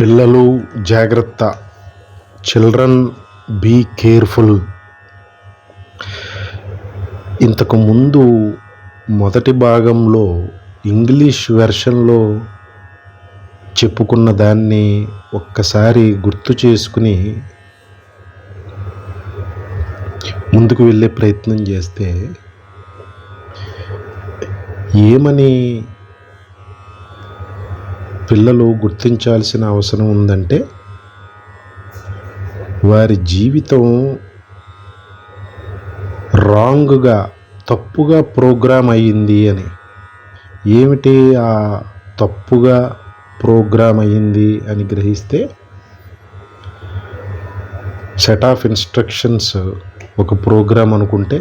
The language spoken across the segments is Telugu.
పిల్లలు జాగ్రత్త. చిల్డ్రన్ బీ కేర్ఫుల్ ఇంతకు ముందు మొదటి భాగంలో ఇంగ్లీష్ వెర్షన్లో చెప్పుకున్న దాన్ని ఒక్కసారి గుర్తు చేసుకుని ముందుకు వెళ్ళే ప్రయత్నం చేస్తే ఏమని పిల్లలు గుర్తించాల్సిన అవసరం ఉందంటే వారి జీవితం రాంగ్గా తప్పుగా ప్రోగ్రామ్ అయ్యింది అని. ఏమిటి ఆ తప్పుగా ప్రోగ్రామ్ అయ్యింది అని గ్రహిస్తే సెట్ ఆఫ్ ఇన్స్ట్రక్షన్స్ ఒక ప్రోగ్రామ్ అనుకుంటే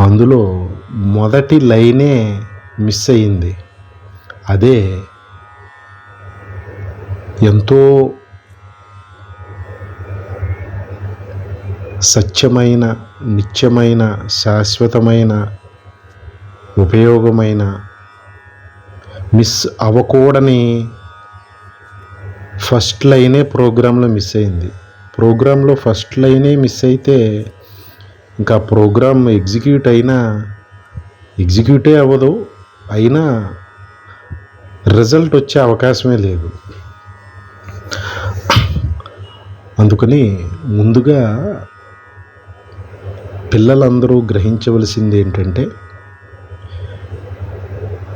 అందులో మొదటి లైనే మిస్ అయ్యింది. అదే ఎంతో సత్యమైన నిత్యమైన శాశ్వతమైన ఉపయోగమైన మిస్ అవ్వకూడని ఫస్ట్ లైనే ప్రోగ్రాంలో మిస్ అయింది. ప్రోగ్రాంలో ఫస్ట్ లైనే మిస్ అయితే ఇంకా ప్రోగ్రామ్ ఎగ్జిక్యూట్ అయినా ఎగ్జిక్యూటే అవ్వదు. అయినా రిజల్ట్ వచ్చే అవకాశమే లేదు. అందుకని ముందుగా పిల్లలందరూ గ్రహించవలసింది ఏంటంటే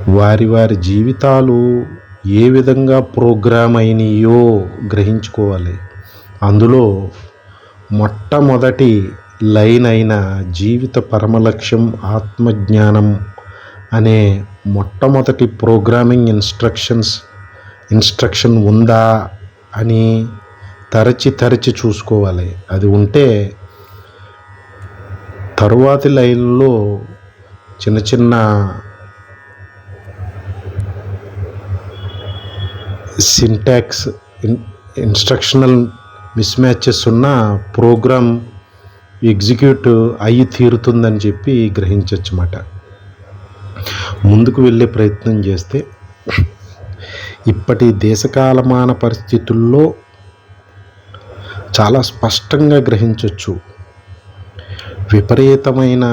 వారి వారి జీవితాలు ఏ విధంగా ప్రోగ్రామ్ అయినాయో గ్రహించుకోవాలి. అందులో మొట్టమొదటి లైన్ అయిన జీవిత పరమలక్ష్యం ఆత్మజ్ఞానం అనే మొట్టమొదటి ప్రోగ్రామింగ్ ఇన్స్ట్రక్షన్స్ ఇన్స్ట్రక్షన్ ఉందా అని తరచి తరచి చూసుకోవాలి. అది ఉంటే తరువాతి లైన్లో చిన్న చిన్న syntax in instructional mismatches ఉన్న ప్రోగ్రామ్ ఎగ్జిక్యూట్ అయ్యి తీరుతుందని చెప్పి గ్రహించవచ్చు అన్నమాట ముందుకు వెళ్ళే ప్రయత్నం చేస్తే ఇప్పటి దేశకాలమాన పరిస్థితుల్లో చాలా స్పష్టంగా గ్రహించవచ్చు విపరీతమైన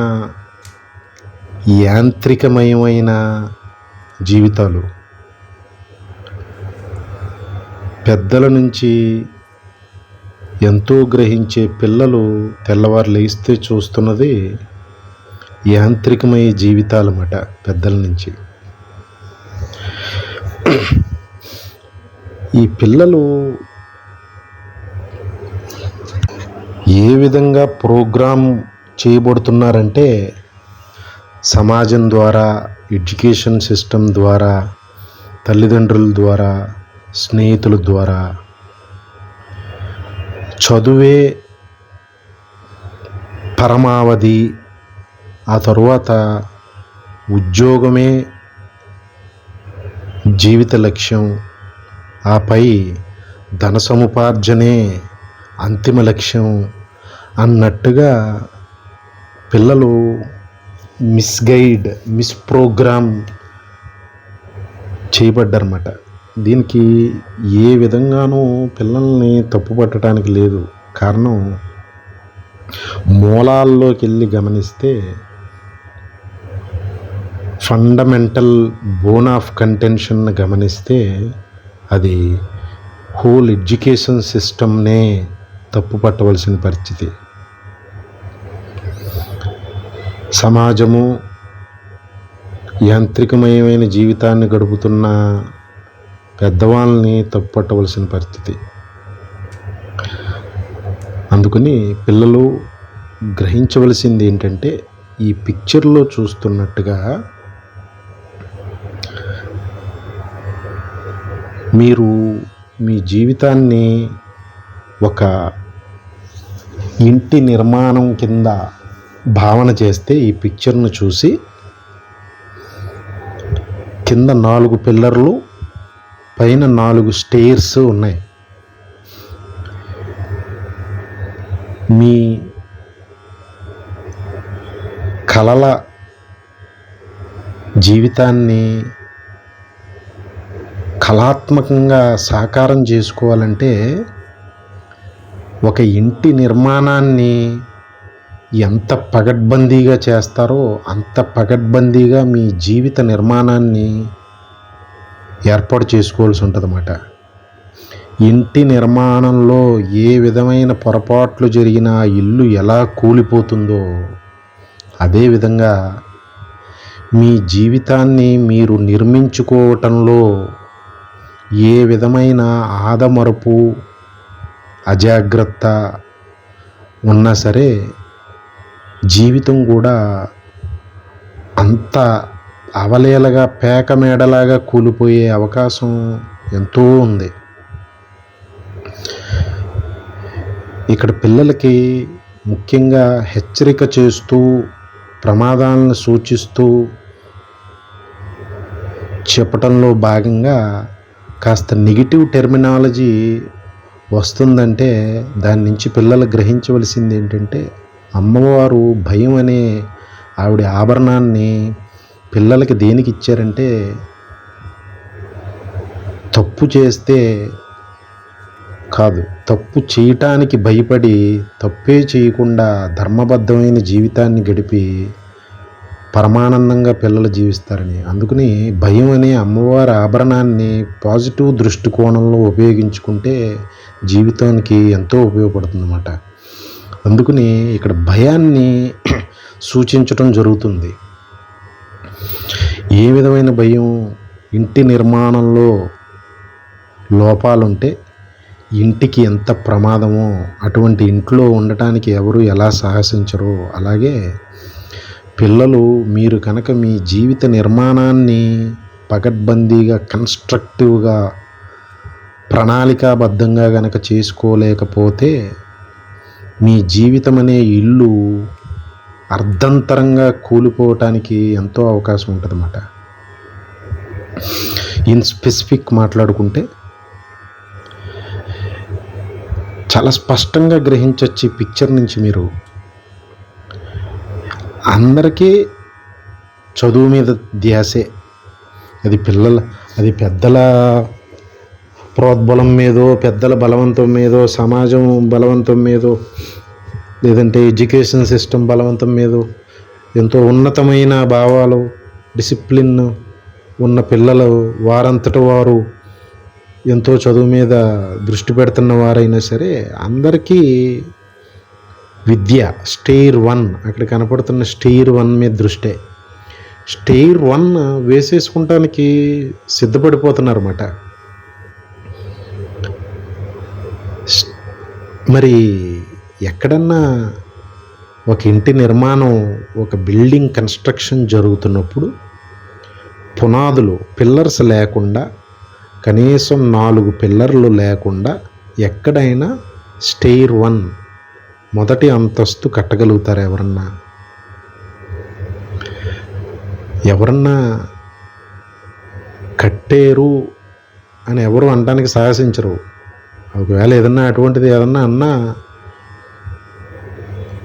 యాంత్రికమయమైన జీవితాలు. పెద్దల నుంచి ఎంతో గ్రహించే పిల్లలు తెల్లవారు లేస్తే చూస్తున్నది యాంత్రికమయ్యే జీవితాలు అన్నమాట పెద్దల నుంచి. ఈ పిల్లలు ఏ విధంగా ప్రోగ్రామ్ చేయబడుతున్నారంటే సమాజం ద్వారా ఎడ్యుకేషన్ సిస్టమ్ ద్వారా తల్లిదండ్రుల ద్వారా స్నేహితుల ద్వారా చదువే పరమావధి ఆ తరువాత ఉద్యోగమే జీవిత లక్ష్యం. ఆపై ధన సముపార్జనే అంతిమ లక్ష్యం అన్నట్టుగా పిల్లలు మిస్గైడ్ మిస్ప్రోగ్రామ్ చేయబడ్డారన్నమాట. దీనికి ఏ విధంగానూ పిల్లల్ని తప్పు పట్టడానికి లేదు. కారణం మూలాల్లోకి వెళ్ళి గమనిస్తే ఫండమెంటల్ బోన్ ఆఫ్ కంటెన్షన్ గమనిస్తే అది హోల్ ఎడ్యుకేషన్ సిస్టమ్నే తప్పు పట్టవలసిన పరిస్థితి. సమాజము యాంత్రికమయమైన జీవితాన్ని గడుపుతున్న పెద్దవాళ్ళని తప్పుపట్టవలసిన పరిస్థితి. అందుకని పిల్లలు గ్రహించవలసింది ఏంటంటే ఈ పిక్చర్లో చూస్తున్నట్టుగా మీరు మీ జీవితాన్ని ఒక ఇంటి నిర్మాణం కింద భావన చేస్తే ఈ పిక్చర్ను చూసి కింద నాలుగు పిల్లర్లు పైన నాలుగు స్టేర్స్ ఉన్నాయి. మీ కలల జీవితాన్ని కళాత్మకంగా సాకారం చేసుకోవాలంటే ఒక ఇంటి నిర్మాణాన్ని ఎంత పగడ్బందీగా చేస్తారో అంత పగడ్బందీగా మీ జీవిత నిర్మాణాన్ని ఏర్పాటు చేసుకోవాల్సి ఉంటుందన్నమాట. ఇంటి నిర్మాణంలో ఏ విధమైన పొరపాట్లు జరిగినా ఇల్లు ఎలా కూలిపోతుందో అదేవిధంగా మీ జీవితాన్ని మీరు నిర్మించుకోవటంలో ఏ విధమైన ఆదమరుపు అజాగ్రత్త ఉన్నా సరే జీవితం కూడా అంత అవలేలగా పేక మేడలాగా కూలిపోయే అవకాశం ఎంతో ఉంది. ఇక్కడ పిల్లలకి ముఖ్యంగా హెచ్చరిక చేస్తూ ప్రమాదాలను సూచిస్తూ చెప్పటంలో భాగంగా కాస్త నెగిటివ్ టెర్మినాలజీ వస్తుందంటే దాని నుంచి పిల్లలు గ్రహించవలసింది ఏంటంటే అమ్మవారు భయం అనే ఆవిడ ఆభరణాన్ని పిల్లలకి దేనికి ఇచ్చారంటే తప్పు చేస్తే కాదు తప్పు చేయటానికి భయపడి తప్పే చేయకుండా ధర్మబద్ధమైన జీవితాన్ని గడిపి పరమానందంగా పిల్లలు జీవిస్తారని. అందుకని భయం అనే అమ్మవారి ఆభరణాన్ని పాజిటివ్ దృష్టికోణంలో ఉపయోగించుకుంటే జీవితానికి ఎంతో ఉపయోగపడుతుందన్నమాట. అందుకని ఇక్కడ భయాన్ని సూచించటం జరుగుతుంది. ఏ విధమైన భయం? ఇంటి నిర్మాణంలో లోపాలుంటే ఇంటికి ఎంత ప్రమాదమో అటువంటి ఇంట్లో ఉండటానికి ఎవరు ఎలా సాహసించరో అలాగే పిల్లలు మీరు కనుక మీ జీవిత నిర్మాణాన్ని పకడ్బందీగా కన్స్ట్రక్టివ్గా ప్రణాళికాబద్ధంగా గనక చేసుకోలేకపోతే మీ జీవితం అనే ఇల్లు అర్ధంతరంగా కూలిపోవటానికి ఎంతో అవకాశం ఉంటుందన్నమాట. ఇన్ స్పెసిఫిక్ మాట్లాడుకుంటే చాలా స్పష్టంగా గ్రహించవచ్చు ఈ పిక్చర్ నుంచి మీరు అందరికీ చదువు మీద ధ్యాసే. అది పిల్లల అది పెద్దల ప్రోద్బలం మీదో పెద్దల బలవంతం మీదో సమాజం బలవంతం మీదో లేదంటే ఎడ్యుకేషన్ సిస్టమ్ బలవంతం మీదో ఎంతో ఉన్నతమైన భావాలు డిసిప్లిన్ ఉన్న పిల్లలు వారంతట వారు ఎంతో చదువు మీద దృష్టి పెడుతున్న వారైనా సరే అందరికీ విద్య స్టేర్ వన్. అక్కడ కనపడుతున్న స్టేర్ వన్ మీద దృష్టే. స్టెయిర్ వన్ వేసేసుకుంటానికి సిద్ధపడిపోతున్నారన్నమాట. మరి ఎక్కడన్నా ఒక ఇంటి నిర్మాణం ఒక బిల్డింగ్ కన్స్ట్రక్షన్ జరుగుతున్నప్పుడు పునాదులు పిల్లర్స్ లేకుండా కనీసం నాలుగు పిల్లర్లు లేకుండా ఎక్కడైనా స్టెయిర్ వన్ మొదటి అంతస్తు కట్టగలుగుతారు ఎవరన్నా? ఎవరన్నా కట్టేరు అని ఎవరు అనడానికి సాహసించరు. ఒకవేళ ఏదన్నా అటువంటిది ఏదన్నా అన్నా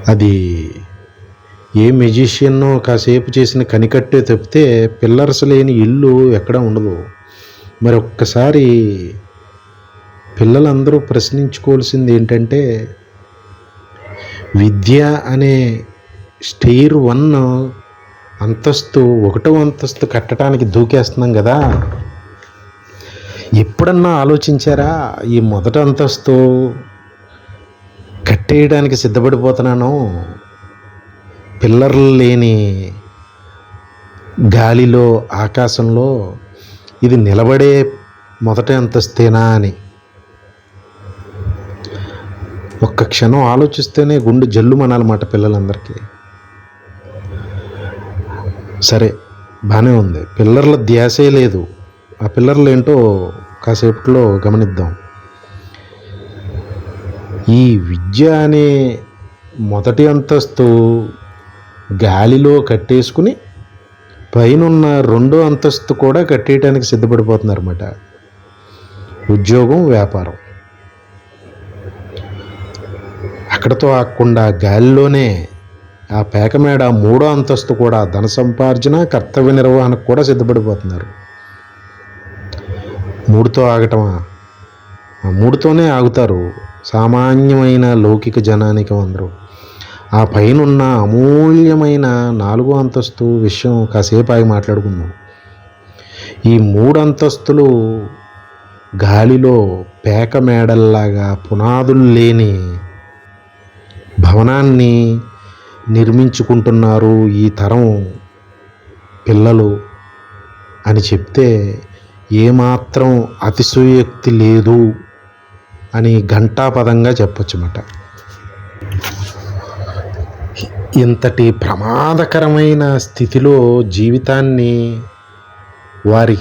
అది ఏ మెజిషియన్నో కాసేపు చేసిన కనికట్టే తప్పితే పిల్లర్స్ లేని ఇల్లు ఎక్కడ ఉండదు. మరి ఒక్కసారి పిల్లలందరూ ప్రశ్నించుకోవాల్సింది ఏంటంటే విద్య అనే స్టేర్ వన్ అంతస్తు ఒకటో అంతస్తు కట్టడానికి దూకేస్తున్నాం కదా. ఎప్పుడన్నా ఆలోచించారా ఈ మొదటి అంతస్తు కట్టేయడానికి సిద్ధపడిపోతున్నాను? పిల్లర్లు లేని గాలిలో ఆకాశంలో ఇది నిలబడే మొదటి అంతస్తేనా అని. ఒక్క క్షణం ఆలోచిస్తేనే గుండె జల్లుమనాలన్నమాట పిల్లలందరికీ. సరే బాగానే ఉంది. పిల్లర్ల ధ్యాసే లేదు. ఆ పిల్లర్లు ఏంటో కాసేపట్లో గమనిద్దాం. ఈ విద్య అనే మొదటి అంతస్తు గాలిలో కట్టేసుకుని పైనున్న రెండో అంతస్తు కూడా కట్టేయడానికి సిద్ధపడిపోతున్నారు అన్నమాట ఉద్యోగం వ్యాపారం. అక్కడతో ఆకుండా గాలిలోనే ఆ పేకమేడ మూడో అంతస్తు కూడా ధన సంపార్జన కర్తవ్య నిర్వహణకు కూడా సిద్ధపడిపోతున్నారు. మూడుతో ఆగటమా? మూడుతోనే ఆగుతారు సామాన్యమైన లౌకిక జనానికి అందరూ. ఆ పైనున్న అమూల్యమైన నాలుగో అంతస్తు విషయం కాసేపు ఆగి మాట్లాడుకుందాం. ఈ మూడు అంతస్తులు గాలిలో పేక మేడల్లాగా పునాదులు లేని భవనాన్ని నిర్మించుకుంటున్నారు ఈ తరం పిల్లలు అని చెప్తే ఏమాత్రం అతిశయోక్తి లేదు అని ఘంటాపదంగా చెప్పొచ్చన్నమాట. ఇంతటి ప్రమాదకరమైన స్థితిలో జీవితాన్ని వారి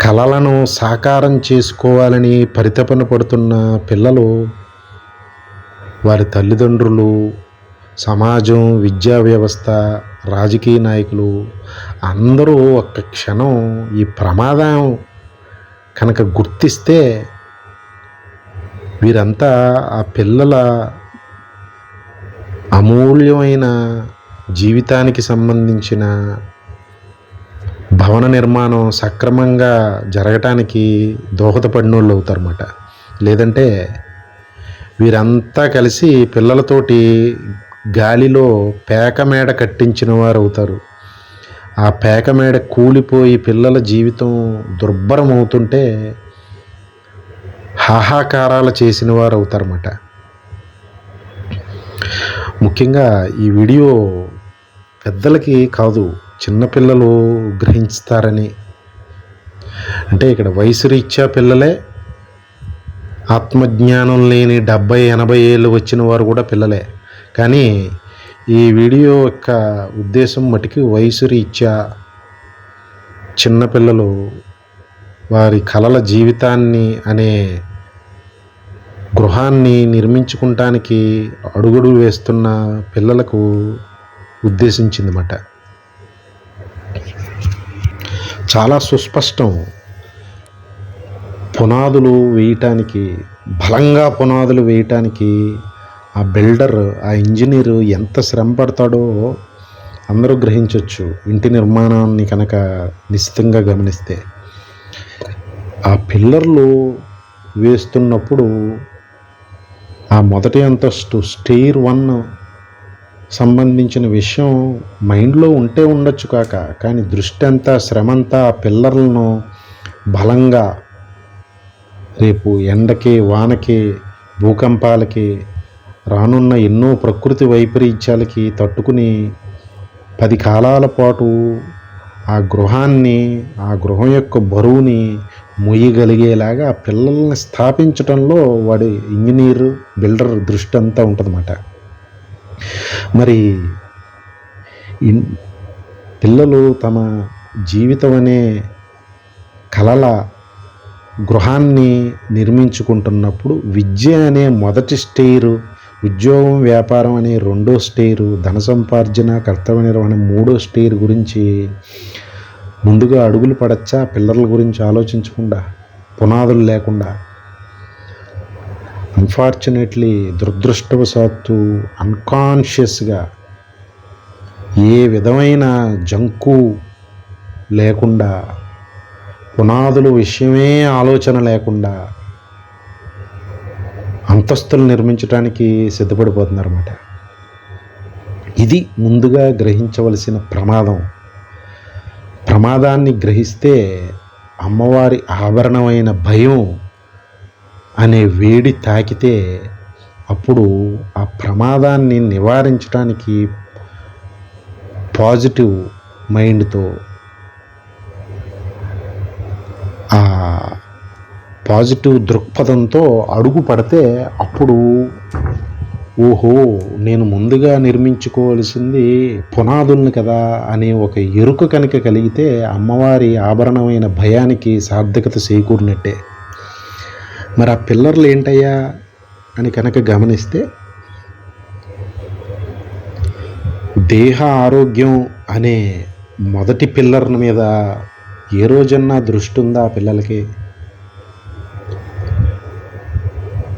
కలలను సాకారం చేసుకోవాలని పరితపన పడుతున్న పిల్లలు వారి తల్లిదండ్రులు సమాజం విద్యా వ్యవస్థ రాజకీయ నాయకులు అందరూ ఒక్క క్షణం ఈ ప్రమాదం కనుక గుర్తిస్తే వీరంతా ఆ పిల్లల అమూల్యమైన జీవితానికి సంబంధించిన భవన నిర్మాణం సక్రమంగా జరగటానికి దోహదపడినోళ్ళు అవుతారన్నమాట. లేదంటే వీరంతా కలిసి పిల్లలతోటి గాలిలో పేక మేడ కట్టించిన వారు అవుతారు ఆ పేక మేడ కూలిపోయి పిల్లల జీవితం దుర్భరం అవుతుంటే హాహాకారాలు చేసిన వారు అవుతారన్నమాట ముఖ్యంగా ఈ వీడియో పెద్దలకి కాదు చిన్నపిల్లలు గ్రహిస్తారని అంటే ఇక్కడ వయసు రీత్యా పిల్లలే ఆత్మజ్ఞానం లేని డెబ్బై ఎనభై ఏళ్ళు వచ్చిన వారు కూడా పిల్లలే. కానీ ఈ వీడియో యొక్క ఉద్దేశం మటుకి వయసు రీత్యా చిన్నపిల్లలు వారి కలల జీవితాన్ని అనే గృహాన్ని నిర్మించుకుంటానికి అడుగుడు వేస్తున్న పిల్లలకు ఉద్దేశించిందన్నమాట. చాలా సుస్పష్టం. పునాదులు వేయటానికి బలంగా పునాదులు వేయటానికి ఆ బిల్డర్ ఆ ఇంజనీరు ఎంత శ్రమ పడతాడో అందరూ గ్రహించవచ్చు ఇంటి నిర్మాణాన్ని కనుక నిశ్చితంగా గమనిస్తే. ఆ పిల్లర్లు వేస్తున్నప్పుడు ఆ మొదటి అంతస్తు స్టేర్ వన్ సంబంధించిన విషయం మైండ్లో ఉంటే ఉండొచ్చు కాక కానీ దృష్టి అంతా శ్రమ అంతా ఆ పిల్లర్లను బలంగా రేపు ఎండకి వానకి భూకంపాలకి రానున్న ఎన్నో ప్రకృతి వైపరీత్యాలకి తట్టుకుని పది కాలాల పాటు ఆ గృహాన్ని ఆ గృహం యొక్క బరువుని మొయ్యగలిగేలాగా ఆ పిల్లల్ని స్థాపించడంలో వాడి ఇంజనీర్ బిల్డర్ దృష్టి అంతా ఉంటుందన్నమాట. మరి ఇన్ పిల్లలు తమ జీవితం అనే కలల గృహాన్ని నిర్మించుకుంటున్నప్పుడు విద్య అనే మొదటి స్టేరు ఉద్యోగం వ్యాపారం అనే రెండో స్టేరు ధన సంపార్జన కర్తవ్య నిర్వహణ మూడో స్టేర్ గురించి ముందుగా అడుగులు పడచ్చా? పిల్లల గురించి ఆలోచించకుండా పునాదులు లేకుండా? అన్ఫార్చునేట్లీ దురదృష్టవశాత్తు అన్కాన్షియస్గా ఏ విధమైన జంకు లేకుండా పునాదులు విషయమే ఆలోచన లేకుండా అంతస్తులు నిర్మించడానికి సిద్ధపడిపోతున్నారన్నమాట. ఇది ముందుగా గ్రహించవలసిన ప్రమాదం. ప్రమాదాన్ని గ్రహిస్తే అమ్మవారి ఆభరణమైన భయం అనే వేడి తాకితే అప్పుడు ఆ ప్రమాదాన్ని నివారించడానికి పాజిటివ్ మైండ్తో ఆ పాజిటివ్ దృక్పథంతో అడుగు పడితే అప్పుడు ఓహో నేను ముందుగా నిర్మించుకోవలసింది పునాదుల్ని కదా అనే ఒక ఎరుక కనుక కలిగితే అమ్మవారి ఆభరణమైన భయానికి సార్థకత చేకూరినట్టే. మరి ఆ పిల్లర్లు ఏంటయ్యా అని కనుక గమనిస్తే దేహ ఆరోగ్యం అనే మొదటి పిల్లర్ మీద ఏ రోజన్నా దృష్టి ఉందా ఆ పిల్లలకి?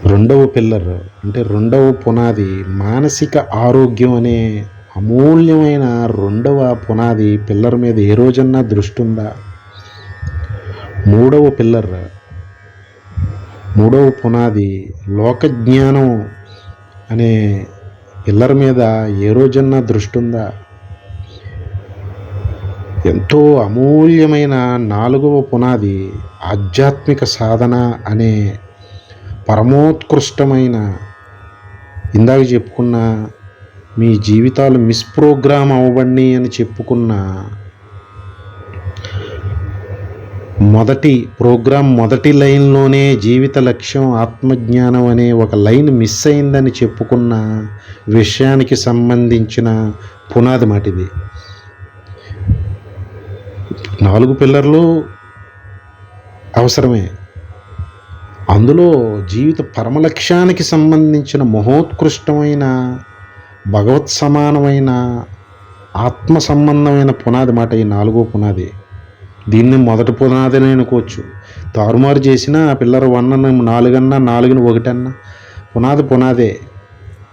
రెండవ పిల్లర్ అంటే రెండవ పునాది మానసిక ఆరోగ్యం అనే అమూల్యమైన రెండవ పునాది పిల్లర్ మీద ఏ రోజన్నా దృష్టి ఉందా మూడవ పిల్లర్ మూడవ పునాది లోకజ్ఞానం అనే పిల్లర్ మీద ఏ రోజన్నా దృష్టి ఉందా ఎంతో అమూల్యమైన నాలుగవ పునాది ఆధ్యాత్మిక సాధన అనే పరమోత్కృష్టమైన ఇందాక చెప్పుకున్న మీ జీవితాలు మిస్ప్రోగ్రామ్ అవ్వబడి అని చెప్పుకున్న మొదటి ప్రోగ్రాం మొదటి లైన్లోనే జీవిత లక్ష్యం ఆత్మజ్ఞానం అనే ఒక లైన్ మిస్ అయిందని చెప్పుకున్న విషయానికి సంబంధించిన పునాది మాటిది. నాలుగు పిల్లర్లు అవసరమే. అందులో జీవిత పరమలక్ష్యానికి సంబంధించిన మహోత్కృష్టమైన భగవత్ సమానమైన ఆత్మ సంబంధమైన పునాది మాట ఈ నాలుగో పునాది. దీన్ని మొదటి పునాది అనుకోవచ్చు. తారుమారు చేసిన పిల్లర్ వన్ అన్న నాలుగన్నా నాలుగుని ఒకటన్నా పునాది పునాదే.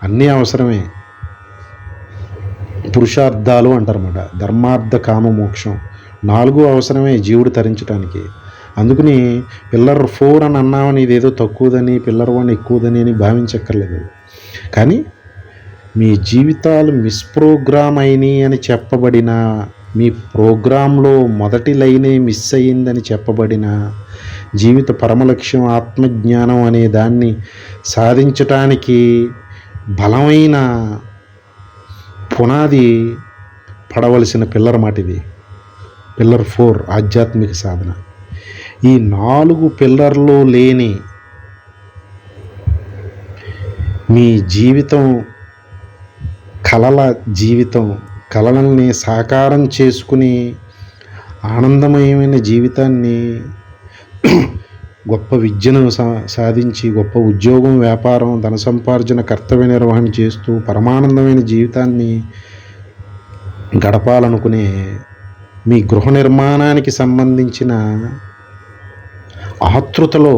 అన్నీ అవసరమే. పురుషార్థాలు అంటారన్నమాట. ధర్మార్థ కామ మోక్షం. నాలుగు అవసరమే జీవుడు తరించడానికి అందుకని పిల్లర్ ఫోర్ అని అన్నామని ఇదేదో తక్కువదని పిల్లర్ వన్ ఎక్కువదని అని భావించక్కర్లేదు. కానీ మీ జీవితాలు మిస్ప్రోగ్రామ్ అయినాయి అని చెప్పబడిన మీ ప్రోగ్రాంలో మొదటి లైనే మిస్ అయ్యిందని చెప్పబడిన జీవిత పరమలక్ష్యం ఆత్మజ్ఞానం అనే దాన్ని సాధించటానికి బలమైన పునాది పడవలసిన పిల్లర్ మాట ఇది పిల్లర్ ఫోర్ ఆధ్యాత్మిక సాధన. ఈ నాలుగు పిల్లర్లు లేని మీ జీవితం కలల జీవితం కలలని సాకారం చేసుకుని ఆనందమయమైన జీవితాన్ని గొప్ప విద్యను సా సాధించి గొప్ప ఉద్యోగం వ్యాపారం ధన సంపార్జన కర్తవ్య నిర్వహణ చేస్తూ పరమానందమైన జీవితాన్ని గడపాలనుకునే మీ గృహ నిర్మాణానికి సంబంధించిన ఆతృతలో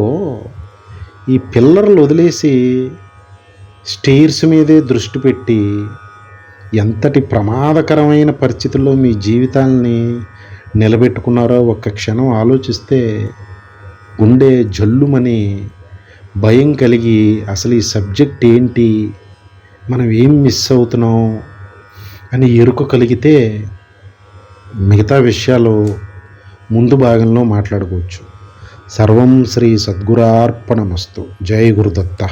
ఈ పిల్లర్లు వదిలేసి స్టేర్స్ మీదే దృష్టి పెట్టి ఎంతటి ప్రమాదకరమైన పరిస్థితుల్లో మీ జీవితాల్ని నిలబెట్టుకున్నారో ఒక్క క్షణం ఆలోచిస్తే గుండె జల్లుమని భయం కలిగి అసలు ఈ సబ్జెక్ట్ ఏంటి? మనం ఏం మిస్ అవుతున్నాం? అని ఎరుక కలిగితే మిగతా విషయాలు ముందు భాగంలో మాట్లాడుకోవచ్చు. సర్వం శ్రీ సద్గురార్పణమస్తు. జై గురుదత్త.